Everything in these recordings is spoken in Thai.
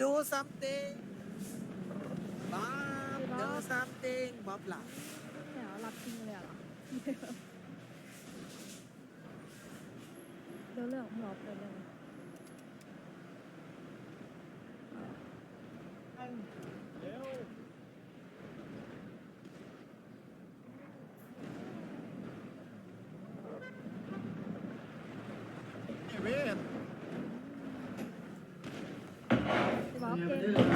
do something บ๊อบ do something บ๊อบหลับเดี๋ยวรับจริงเลยเหรอเดี๋ยวเรื่องของรอบเลย never did.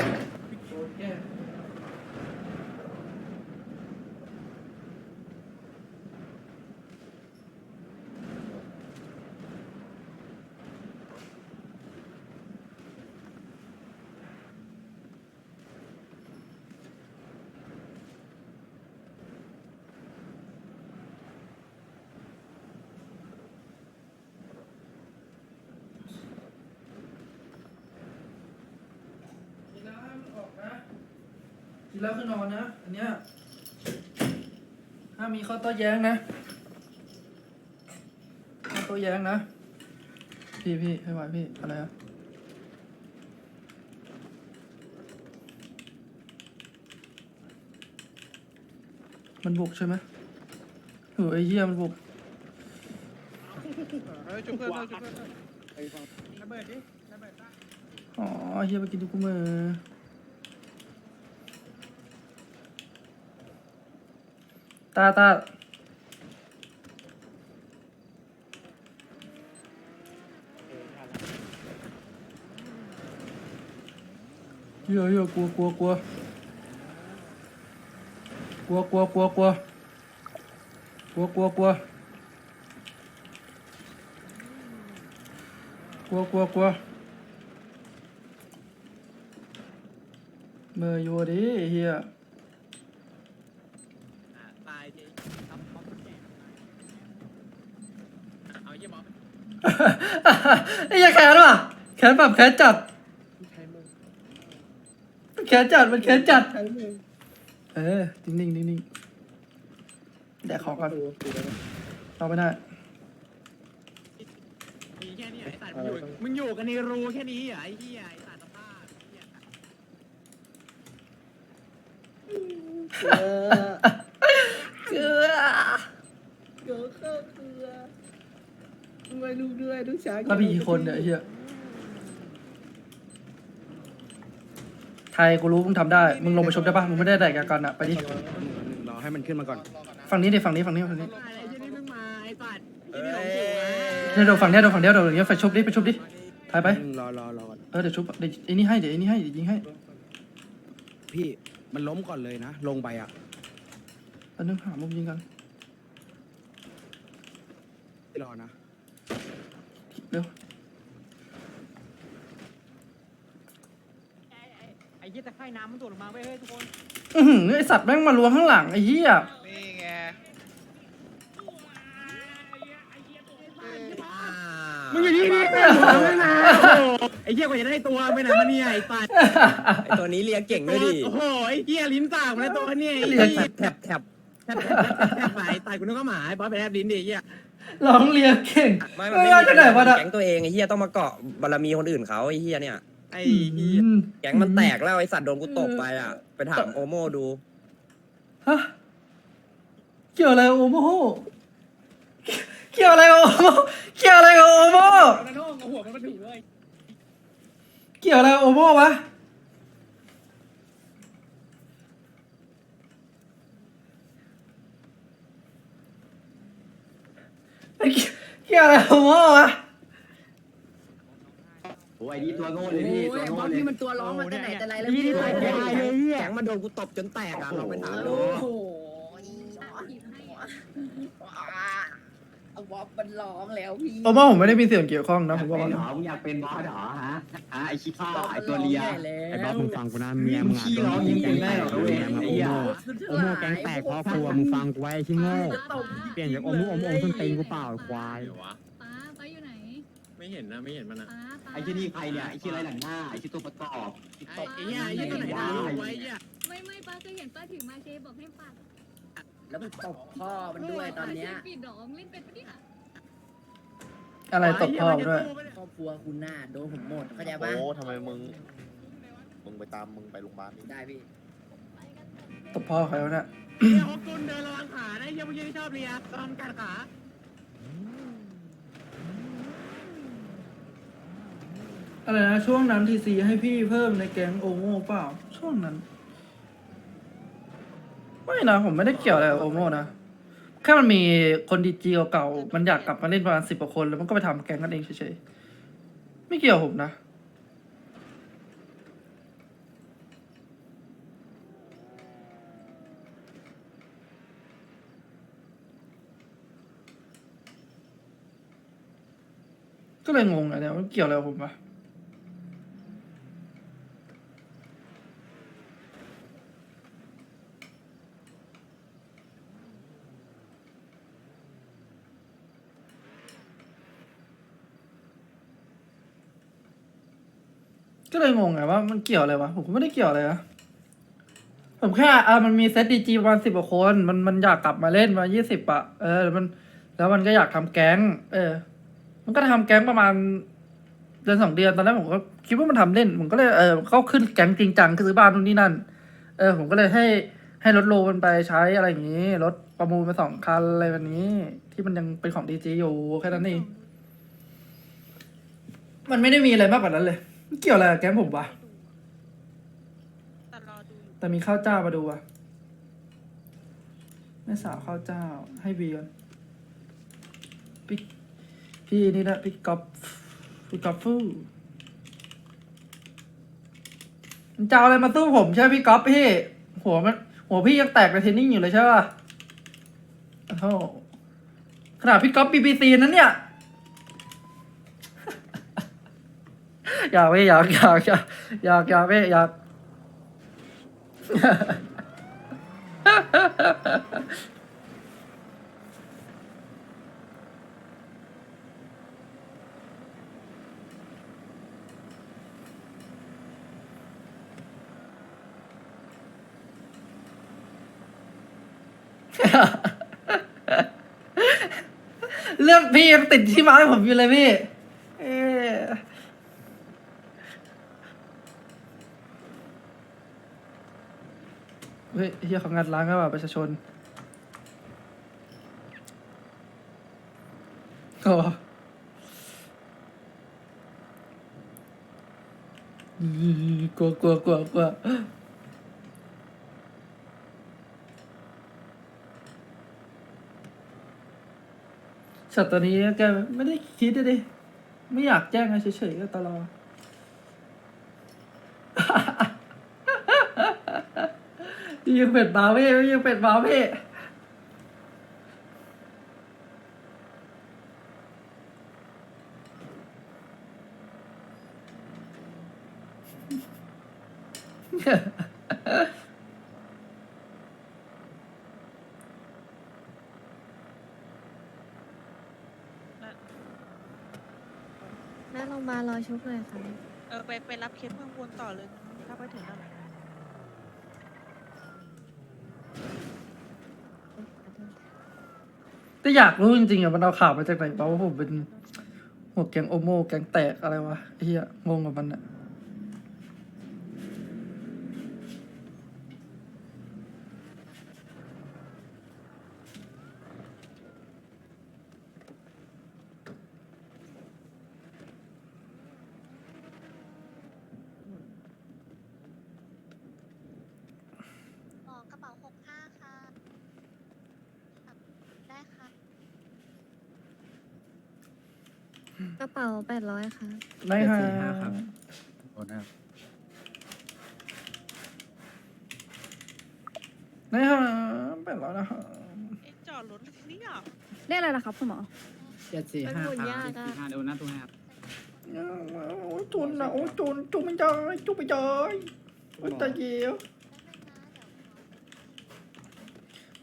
แล้วคือนอนนะ อันเนี้ยห้ามมีข้อโต้แย้งนะข้อโต้แย้งนะ พี่พี่ให้ไหวพี่ อะไรอะมันบุกใช่ไหมเออไอ้เหี้ยมันบุก เฮ้ยจุ๊บเพื่อนเพื่อนจุ๊บเพื่อนระเบิดดิระเบิดตั้งอ๋อเฮียไปกินทุกมือ ตาตาเฮียเฮียกลัวกลัวกลัวกลัวกลัวกลัวกลัวกลัวกลัวกลัวกลัวกลัวกลัวเมื่ออยู่ดิเฮีย ทำบ๊อบแก่เอาเยี่ยบ๊อบไอ้เหี้ยแขนว่ะแขนแบบแขนจัดใช้มือแขนจัดมันแขนจัด ใช้มือเออนิ่งนิ่งนิ่งนิ่งแดกของก่อนดูดูได้ไหมเราไม่ได้ มีแค่นี้ไอ้สัตว์มึงอยู่มึงอยู่กันในรูแค่นี้เหรอไอ้เหี้ยไอ้สัตว์สภาพไอ้เหี้ย เออ เกลือเดี๋ยวเข้าเกลือด้วยลูกด้วยลูกชายแล้วมีกี่คนเนี่ยไอ้เฮียไทยกูรู้มึงทำได้ มึงลงไปชมได้ปะมึงไม่ได้แดกกันอะไปดิ รอให้มันขึ้นมาก่อน ฝั่งนี้ดิฝั่งนี้ฝั่งนี้ฝั่งนี้อ้เหี้ยนี่เพิ่งมาไอ้สัตว์ไอ้นี่หลงอยู่นะเนี่ยเดี๋ยวฝั่งเนี้ยเดี๋ยวฝั่งเนี้ยเดี๋ยวอย่างเงี้ยไปชุบดิไปชุบดิถ่ายไป รอรอรอก่อน เออเดี๋ยวชุบเดี๋ยวไอ้นี่ให้เดี๋ยวไอ้นี่ให้เดี๋ยวยิงให้ พี่มันล้มก่อนเลยนะ ลงไปอะ อันนึงหามุมยิงกันรอนะเร็วไอ้เหี้ยตะไคร่น้ำมันตกลงมาเว้ยเฮ้ยทุกคนอือหือไอสัตว์แม่งมาล้วงข้างหลังไอ้เหี้ยนี่ไงมึงอยู่นี่นี่ไอ้เหี้ยกว่าจะได้ตัวไปไหนมาเนี่ยไอ้สัตว์ไอตัวนี้เลียเก่งด้วยดิ โอ้โห ไอ้เหี้ยลิ้นสากมาแล้วตัวเนี่ยไอ้เลีเหี้ยยแถบ แถบแถบแทบแทบแทบไปตายกูนึกว่าหมาไอ้บอสไปแทบลิ้นดิไอ้เหี้ยร้องเรียกเก่งไม่มันไม่เออมีจะไหนวะน่ะแก๊งตัวเองไอ้เหี้ยต้องมาเกาะบารมีคนอื่นเขาไอ้เหี้ยเนี่ยไอ้อืเหี้ยมแก๊งมันแตกแล้วไอ้สัตว์โดนกูตบไปอะไปถามโอโมดูฮะเกี่ยวอะไรกับโอโมเกี่ยวอะไรกับโอโมเกี่ยวอะไรกับโอโมกระโดดเอาหัวมันมาถูเลย เกี่ยวอะไรกับโอโมวะ เกี่ยวอะไรกับโอโมวะโอ้ยนี่ตัวโง่เลยพี่ตัวโง่เลยมันตัวร้องมาแต่ไหนแต่ไรแล้วพี่ตายเลยแก๊งมันโดนกูตบจนแตกอะลองไปถามดูเอา วอปมันร้องแล้วพี่โอโมผมไม่ได้มีส่วนเกี่ยวข้องนะผมบอกเป็นว่าหรอมึงอยากเป็นบอสเหรอฮะฮะไอชิฟ้าไอตัวเลีย ไอ้บ๊อบมึงฟังกูนะเมียมึงขี้ร้องจริงๆได้หรอเว้ยไอ้เหี้ยโอโม่แก๊งแตกเพราะกลัวมึงฟังกูไว้ที่โง่เปลี่ยนจากโอโม่โอโม่ส้นตีนกูเปล่าควายเดี๋ยววะป้าป้าอยู่ไหนไม่เห็นนะไม่เห็นมันนะป้าป้าไอ้ที่นี่ใครเนี่ยไอ้ที่ไรหลังหน้าไอ้ที่ตัวประกอบไอ้ไอ้เหี้ยไอ้เหี้ยตัวไหนนะไว้เหี้ยไม่ไม่ป้าเคยเห็นป้าถือมาเชบอกให้ปัด แล้วมันตบพ่อมันด้วยตอนเนี้ยป้าชื่ปิดดอมเล่นเป็นปะเนี่ยอะไรตบพ่อด้วย ครอบครัวคุณหน้าโดนผมหมดเข้าใจปะโอ้ทำไมมึง มึงไปตามมึงไปโรงพยาบาลนี่ได้พี่ตบพ่อใครวะเนี่ยเฮียฮอกกุนเดินระวังขานะเฮียมึงยังไม่ชอบเรียตอนกัดขาอะไรนะช่วงนั้นทีซีให้พี่เพิ่มในแก๊งโอโม่เปล่า ช่วงนั้น ไม่นะผมไม่ได้เกี่ยวอะไรกับโอโม่นะแค่มันมีคนดีจีเก่าๆมันอยากกลับมาเล่นประมาณสิบกว่าคนแล้วมันก็ไปทำแก๊งกันเองเฉยๆไม่เกี่ยวผมนะ ก็เลยงงอะเนี่ยมันเกี่ยวอะไรกับผมวะ ก็เลยงงไงว่ามันเกี่ยวอะไรวะ ผมก็ไม่ได้เกี่ยวอะไรนะผมแค่อะมันมีเซตดีจีประมาณสิบกว่าคน มันมันอยากกลับมาเล่นมายี่สิบอะเออแล้วมัน แล้วมันก็อยากทำแก๊ง เออ มันก็ทำแก๊งประมาณเดือนสองเดือนตอนแรกผมก็คิดว่ามันทำเล่น ผมก็เลยเออเข้าขึ้นแก๊งจริงจังคือซื้อบ้านนู่นนี่นั่น เออ ผมก็เลยให้ให้รถโลมันไปใช้อะไรอย่างนี้รถประมูลมาสองคันอะไรแบบนี้ ที่มันยังเป็นของดีจีอยู่แค่นั้นเองมันไม่ได้มีอะไรมากกว่านั้นเลยมัน เกี่ยวอะไรกับแก๊งผมวะ แต่รอดูอยู่แต่มีข้าวเจ้ามาดูอะแม่สาวข้าวเจ้าให้บีก่อนพี่พี่นี่นะพี่ก๊อฟพี่ก๊อฟฟูมันจะเอาอะไรมาสู้ผมใช่ไหมพี่ก๊อฟพี่ หัวมัน หัวพี่ยังแตกในเทนนิ่งอยู่เลยใช่ป่ะโอ้โหขนาดพี่ก๊อฟบีบีซีนั้นเนี่ย อยากไม่อยากอยากอยากอยากอยากไม่อยากเรื่องพี่ยังติดที่ไม้ผมอยู่เลยพี่ เอ๊ะ เฮ้ยเฮียขางัดร้านกันว่ะประชาชนโอ้อีกลัวกลัวกลัวกลัวสัตว์ตัวนี้แกไม่ได้คิดเลยดิไม่อยากแจ้งเฉยๆก็ตลอด ยังเป็ดบาเว่ยังเป็ดบาเว่หน้าโรงพยาบาลรอชุบเลยค่ะ เออไปไปรับเคสเพิ่มวนต่อเลยถ้าไปถึงแล้ว แต่อยากรู้จริงๆอะมันเอาข่าวมาจากไหนเปล่าว่าผมเป็นหัวแกงโอโมแกงแตกอะไรวะไอ้เฮียงงกับมันอะ หมอกระเป๋าหกห้าค่ะ ได้ค่ะ กระเป๋าแปดร้อยค่ะ ได้ค่ะสี่ห้าครับโอนครับได้ค่ะแปดร้อยนะฮะเอ๊ะจอดรถนี่อะเรียกอะไรนะครับคุณหมอ เจ็ดสี่ห้ามันหมุนครับยากอะสี่ห้าโดนหน้าตัวให้ครับโอ้ยจุนนะโอ้ยจุนจุนไม่ได้จุนไม่ได้โอ้ยตายเยียว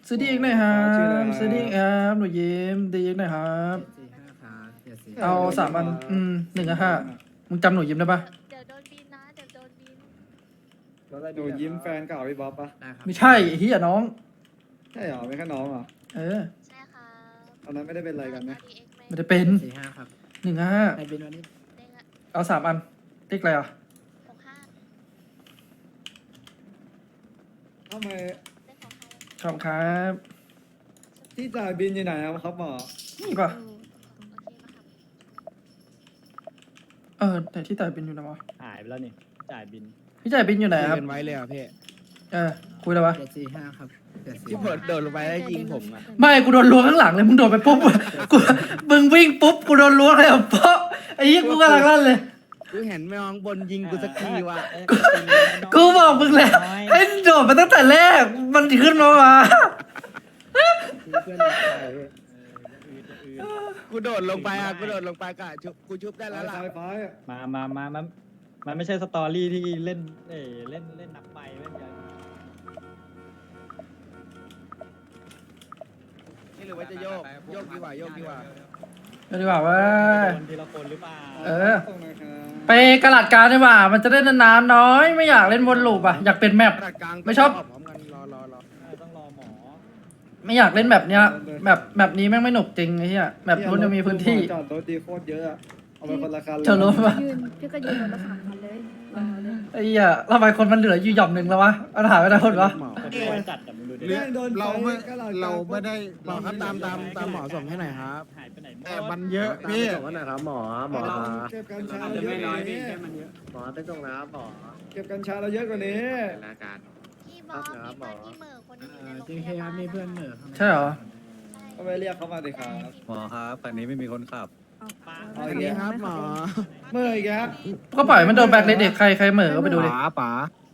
ซื้อดีอีกหน่อยครับซื้อดีอีกครับหนูยิ้มดีอีกหน่อยครับสี่ห้าครับเจ็ดสี่ เอาสามอันอืมหนึ่งกับห้ามึงจำหนูยิ้มได้ปะเดี๋ยวโดนบินนะเดี๋ยวโดนบินหนูยิ้มแฟนเก่าพี่บ๊อบปะได้ครับไม่ใช่ไอ้เฮียน้อง ใช่เหรอไม่แค่น้องเหรอเออใช่ค่ะตอนนั้นไม่ได้เป็นอะไรกันนะไม่ได้เป็นสี่ห้าครับหนึ่งกับห้าในบินวันนี้เอาสามอันติ๊กอะไรอะหกห้าทำไมขอบครับที่จ่ายบินอยู่ไหนครับหมอนี่ป่ะ เออแต่ที่จ่ายบินอยู่ไหนวะหายไปแล้วนี่จ่ายบินพี่จ่ายบินอยู่ไหนครับ เงินไว้เลยอะพี่เออคุยแล้ววะ เจ็ดสี่ห้าครับเจ็ดสี่ที่เปิดโดดลงไปแล้วยิงผมอะไม่กูโดนล้วงข้างหลังเลยมึงโดนไปปุ๊บกูมึงวิ่งปุ๊บกูโดนล้วงเลยอะเพราะไอ้ยี่กูกำลังลั่นเลย กูเห็นไม่มองบนยิงกูสักทีว่ะกูบอกมึงแล้วไอ้โดดมาตั้งแต่แรก มันขึ้นมามา กูโดดลงไปอะกูโดดลงไปกะชุบกูชุบได้แล้วล่ะไฟฟ้ามามามามันมันไม่ใช่สตอรี่ที่เล่น เอ้ยเล่นเล่นนักไปเล่นกันนี่หรือว่าจะโยกโยกดีกว่าโยกดีกว่าเดี๋ยวดีกว่าเว่าโดนทีละคนหรือเปล่าเออส่งนะครับไปกระดาษการดีกว่า มันจะได้นานๆน้อย ไม่อยากเล่นวนลูปอะ อยากเป็นแมปกระดาษกลางไม่ชอบ ไม่อยากเล่นแบบเนี้ยแบบแบบนี้แม่งไม่หนุกจริงไอ้เหี้ยแบบนู้นจะมีพื้นที่ จอดรถดีโคตรเยอะอะเอาไปคนละคันเลยเธอรู้ปะ ยืนพี่ก็ยืนรถละสามคันเลยรอเลยไอ้เหี้ยทำไมคนมันเหลืออยู่หย่อมหนึ่งแล้ววะอันหายไปไหนคนวะหมอคนป่วยจัดแต่มึงดูดิแม่งโดนเราไม่ฟกะหล่ำเราไม่ได้กหมอครับตามตามตามหมอส่งให้หน่อยครับ หายไปไหนหมดแต่มันเยอะพี่ส่งกันหน่อยครับหมอหมอเก็บกัญชาเราเยอะกว่านี้หมอไปส่งนะครับหมอเก็บกัญชาเราเยอะกว่านี้พี่บอ สมีเพื่อนที่เหม่อคนหนึงอยู่ในโรงพจริงยาๆครับบาลมีเพื่อนเหนือใช่เหรอ ก็ไปเรียกเขามาดิครับ หมอครับคันนี้ไม่มีคนขับ เอาอีกนี่แล้วครับหมอ เมื่ออีกแล้วก็ปล่อยมันโดนแบล็คลิสต์เด็กใครใครเหม่อก็ไปดูดิ ป๋าป๋า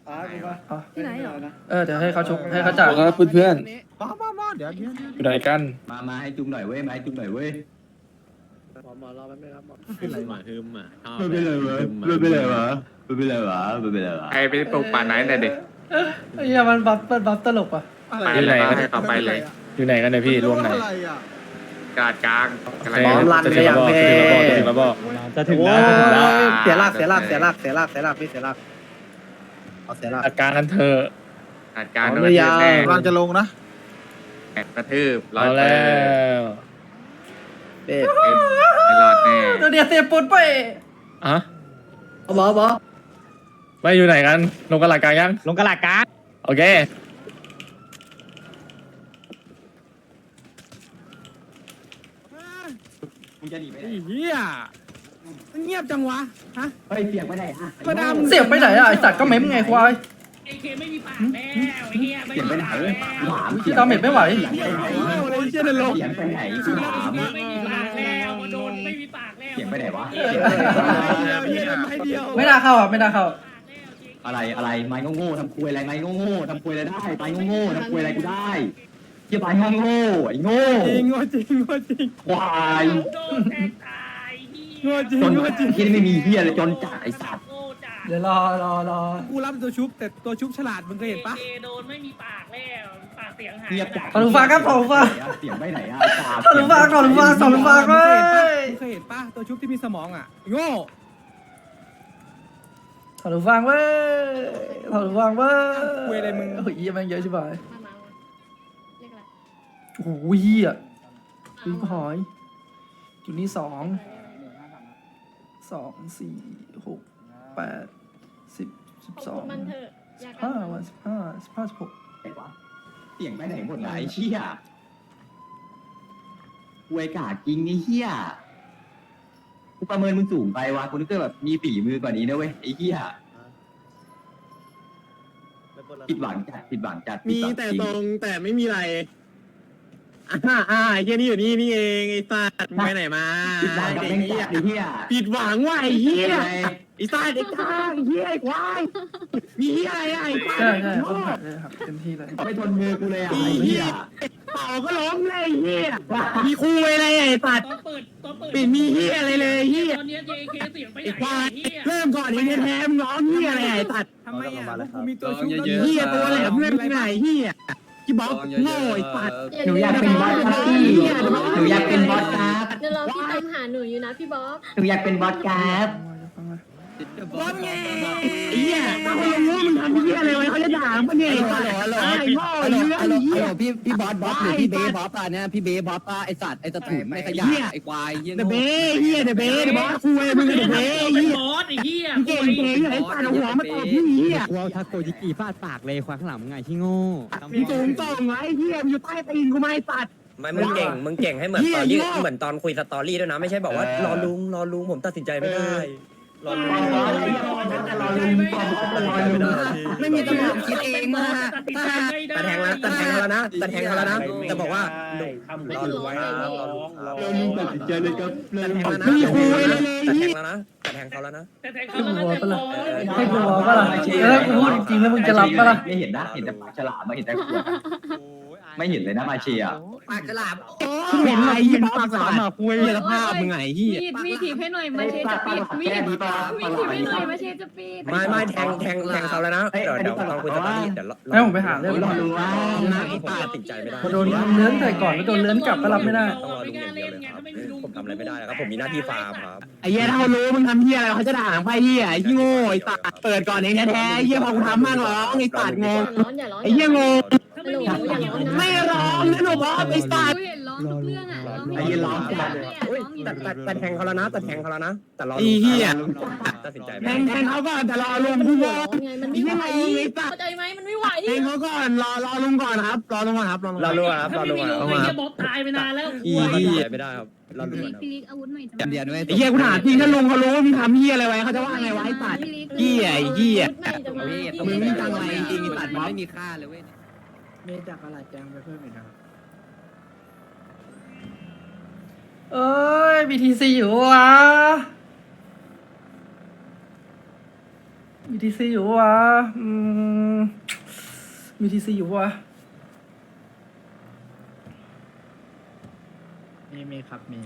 ป๋ากูปะอ๋อที่ไหนเหรอนะเออเดี๋ยวให้เขาชุบให้เขาจ่ายครับเพื่อนๆป๋าป๋าป๋าเดี๋ยวเดี๋ยวอยู่ไหนกัน มามาให้จุ่มหน่อยเว้ย มาให้จุ่มหน่อยเว้ยหมอหมอรอแป๊บนึงครับหมอเป็นไรมาฮึมอะไม่เป็นไรวะไม่เป็นไรวะไม่เป็นไรวะไม่เป็นไรวะใครไปปลูกป่าไหนแต่เด็ก ไอ้เหี้ยมันบัฟมันบัฟตลกอะไปเลยให้เขาไปเลย อยู่ไหนกันเนี่ยพี่รวมไหนอะไรอะกาดกลางกำลังพร้อมรันไปยังเพจะถึงแล้วบอกจะถึงแล้วจะถึงแล้วเสียหลักเสียหลักเสียหลักเสียหลักเสียหลักพี่เสียหลักเอาเสียหลักกาดกลางกันเถอะกาดกลางโดนหรืกอยัระงทืบแน่กำลังจะลงนะกระทืบร้อยเปอร์เด็ดไม่รอดแน่เดี๋ยวเดี๋ยวเสียปุนไปอะหมอหมอ ไม่อยู่ไหนกันลงกระหลักกลางยังลงกระหลักการโอเคมึงจะหนีไปไหนไอ้เหี้ยมันเงียบจังวะฮะเฮ้ยเสียงไปไหนอะมาดามเสียบไปไหนอะไอสัตว์ก็เม้มไงควายเสียงไปไหนถามที่ดาเมจไม่ไหวเสียงไปไหนอะไรเชี่ยนรกเสียงไปไหนถามไม่มีปากแล้วมาโดนไม่มีปากแล้วเสียงไปไหนวะเหี้ยไม้เดียวไม่น่าเข้าอะไม่น่าเข้า อะไรอะไรไม้โง่ๆทำคุยอะไรไม้โง่ๆทำคุยอะไรได้ไม้โง่ๆทำคุยอะไรกูได้เกี่ยไม้โง่ๆไอ้โง่จริงงจริงงจริงควายโดนแทงตายพี่งจริงจนงจริงที่ไม่มีเฮียเลยจนจัดไอ้สัตว์โง่จ้ะเดี๋ยวรอรอรอกูรับตัวชุบแต่ตัวชุบฉลาดมึงเคยเห็นปะเอโดนไม่มีปากแล้วปากเสียงหายเงียบจัดขอรู้ฟังครับขอรู้ฟังเสียงไปไหนอะไอ้สัตว์ขอรู้ฟังขอรู้ฟังขอรู้ฟังเว้ยมึงเคยเห็นปะตัวชุบที่มีสมองอะโง่ ขอรู้ฟังเว้ยขอรู้ฟังเว้ยคุยอะไรมึง โอ้ยเหี้ยแมันเยอะใช่ไหมมามาเรียกอะไรโอ้โหเหี้ยวิ่งหอยอยู่นี่สองสองสี่หกแปดสิบสิบสองมันเถอะอยากห้าวันสิบห้าสิบห้าสิบหกเสียงไปไหนหมดไหนเชี่ยเวกาจริงไอ้เหี้ย กูประเมินมึงสูงไปวะกูนึกว่าแบบมีฝีมือกว่านี้นะเว้ยไอ้เหี้ยผิดหวังจัดผิดหวังจัดผิดมีหวังแต่จริงตรงแต่ไม่มีอะไรอ่าอ่าไอ้เหี้ยนี่อยู่นี่นี่เองไอ้สัตว์มึงไปไหนมาผิดหวังกับไอ้แม่งเหี้จัยดไอ้เหี้ยผิดหวังว่ะไอ้เหี้ยยังไง ไอ้สัตว์ไอ้กาไอ้เหี้ยไอ้ควายมีเหี้ยอะไรอะไอ้ควายใช่ใช่ไอ้คนโง่หักเลยครับเต็มที่เลยไม่ทนมือกูเลยอะไอ้เหี้ยเต่าก็ร้องเลยไอ้เหี้ยมีคุยอะไรอะไอ้สัตว์ตอนเปิดตอนเปิดไม่มีเหี้ยอะไรเลยไอ้เหี้ยตอนเนี้ย JK เสียงไปไหไอ้นควายเฮียเริ่มก่อนไอ้เนี่ยแทมงร้องเหี้ยอะไรอะไอ้สัตว์ทำไมอะพวกกูมีตัวชุบไอ้เหี้ยตัวแหลมเล่นไปไหนเหี้ยที่บอกโง่ไอ้สัตว์หนูอยากเป็นบอสครับพี่หนูอยากเป็นบอสครับเดี๋ยวรอพี่ตามหาหนูอยู่นะพี่บ๊อบหนูอยากเป็นบอสครับ ฟังมาฟังมาบอสไงไอ้เหี้ยถ้าเขารู้ว่ามึงทำเหี้ยอะไรไว้เขาจะด่ามึงเนี่ยไอ้สัตว์ไอ้โง่ไอ้เรื่องไอ้เหี้ยพี่พี่บอสบอสหรือพี่เบย์บอสป่ะเนี่ยพี่เบย์บอสป่ะไอสัตว์ไอตะถุนไอขยะไอควายเหี้ยเดอะเบ้เหี้ยเดอะเบ้เดอะบอสคุยมึงเดอะเบ้เป็นเหี้ยบอสไอ้เหี้ยมึงเก่งเก่งไอ้สัตว์เอาหัวมาตบพี่เหี้ยกูเอาทาโกจิกิฟาดปากเลยควายข้างหลังมึงไงที่โง่มึงสูงส่งไอ้เหี้ยมึงอยู่ใต้ตีนกูไม่สัตว์ไม่มึงเก่ง มึงเก่งให้เหมือนตอนที่เหมือนตอนคุยสตอรี่ด้วยนะ ไม่ใช่บอกว่ารอลุง รอลุง ผมตัดสินใจไม่ได้ รอลุงไม่มีตำรวจคิดเองมาตัดแทงแล้วตัดแทงแล้วนะตัดแทงแล้วนะแต่บอกว่าลุงรอลุงไว้นะรอลุงครับเราลุงตัดสินใจเลยครับตัดแทงแล้วนะตัดแทงแล้วนะตัดแทงเขาแล้วนะแทงให้เขากูแล้วบอกแต่ปะล่ะอสให้กูบอกปะล่ะแล้วกูพูดจริงๆแล้วมึงจะรับปะล่ะไม่เห็นนะเห็นแต่ปากฉลามไม่เห็นแต่ขว ไม่เห็นเลยนะมาเชียปากฉลามเห็นอะไรเหี้ยปากสามอะคุยสภาพมึงไงเหี้ยมีดมีดถีบให้หน่อยมาเชจะปิดมีดมีดถีบให้หน่อยมาเชจะปิดไม่ไม่แทงแทงแทงเขาแล้วนะเดี๋ยวเดี๋ยวตอนคุยสตอรี่เดี๋ยวให้ผมไปหาเรื่องก่อนผมตัดสินใจไม่ได้พอโดนเลื้อนใส่ก่อนแล้วโดนเลื้อนกลับก็รับไม่ได้ต้องรอลุงอย่างเดียวเลยครับผมทำอะไรไม่ได้นะครับผมมีหน้าที่ฟาร์มครับไอ้เหี้ยถ้าเขารู้มึงทำเหี้ยอะไรเขาจะด่าไปเหี้ยไอ้ที่โง่ไอ้สัตว์เปิดก่อนเองแท้ๆไอ้เหี้ยพอกูทำมั่งร้องไอ้สัตว์งงร้อนอย่าร้อนไอ้เหี้ยงงถ้า ไม่มีอย่าร้องนะไม่ร้องนะหนูบอสไอ้สัตว์เห็นร้องทุกเรื่องอะร้องไอ้เหี้ยร้องร้อุ้ยองอยู่แต่แต่แต่แทงเขาแล้วนะแต่แทงเขาแล้วนะแต่รอไอ้เหี้ย ตัดสินใจแทไม่งแทงเขาก่อนแต่รอลุงผู้บอกไงมันไม่ไหวเข้าใจไหมมันไม่ไหวแทงเขาก่อนรอรอลุงก่อนครับ รอลุงก่อนครับรอลุงรอลุงครับรถ้าอไม่ลุงมีคลุรับงไอ้เหี้ยบ๊อบตายไปนานแล้วอีกลัวตัดสินใจไม่ได้ครับรอลุงพี่ก่อนครับ พี่ลิกอาวุธใหม่จะจำเดียนไว้ไอ้เหี้ยกูถามจริงถ้าลุงเขารู้ว่ามึงทำเหี้ยอะไรไว้เขาจะว่าไงวะไอ้สัตว์ เหี้ยไอ้เหี้ย มึงไม่ตังอะไรจริงๆตัดมันไม่มีค่าเลยเว้ยเมจากอะไรแจงไปเพิ่มอีกนะครับเอ้ย BTC อยู่วะ BTC อยู่วะอืม BTC อยู่วะมีมีครับมี